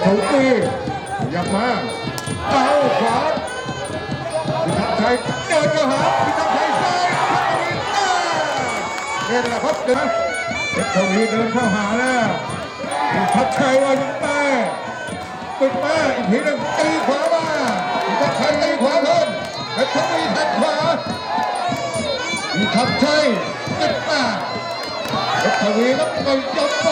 เขาตีขยับมาเอาขวาพิทักษ์ชัยเดินเข้าหาพิทักษ์ชัยซ้ายเพชรทวีเดินละครับเดินเพชรทวีเดินเข้าหาแล้วพิทักษ์ชัยว่ายังไงปิดมาอีกทีหนึงตีขวามาพิทักษ์ชัยตีขวาเพิ่มเพชรทวีแทงขวาพิทักษ์ชัยปิดมาเพชรทวีครับต่อยยกไป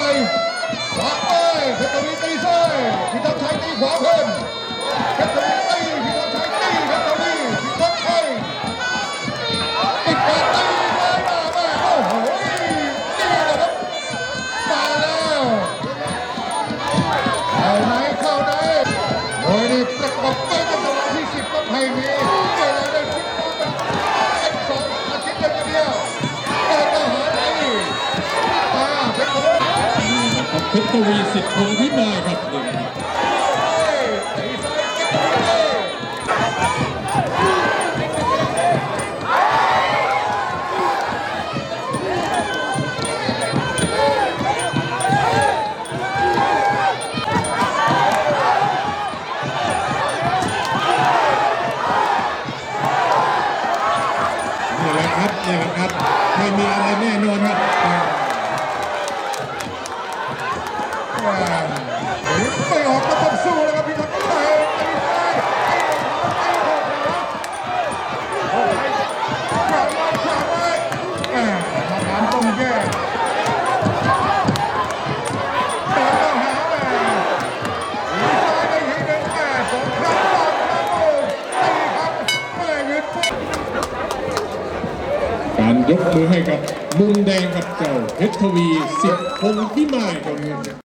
เพชรทวีสิทธิ์คงพิมาครับหนึ่งนี่แหละครับนี่แหละครับไม่มีอะไรแน่นอนครับ การยกมือให้กับมุมแดงกับเจ้าเพชรทวีสิทธิ์พงพิมายครับ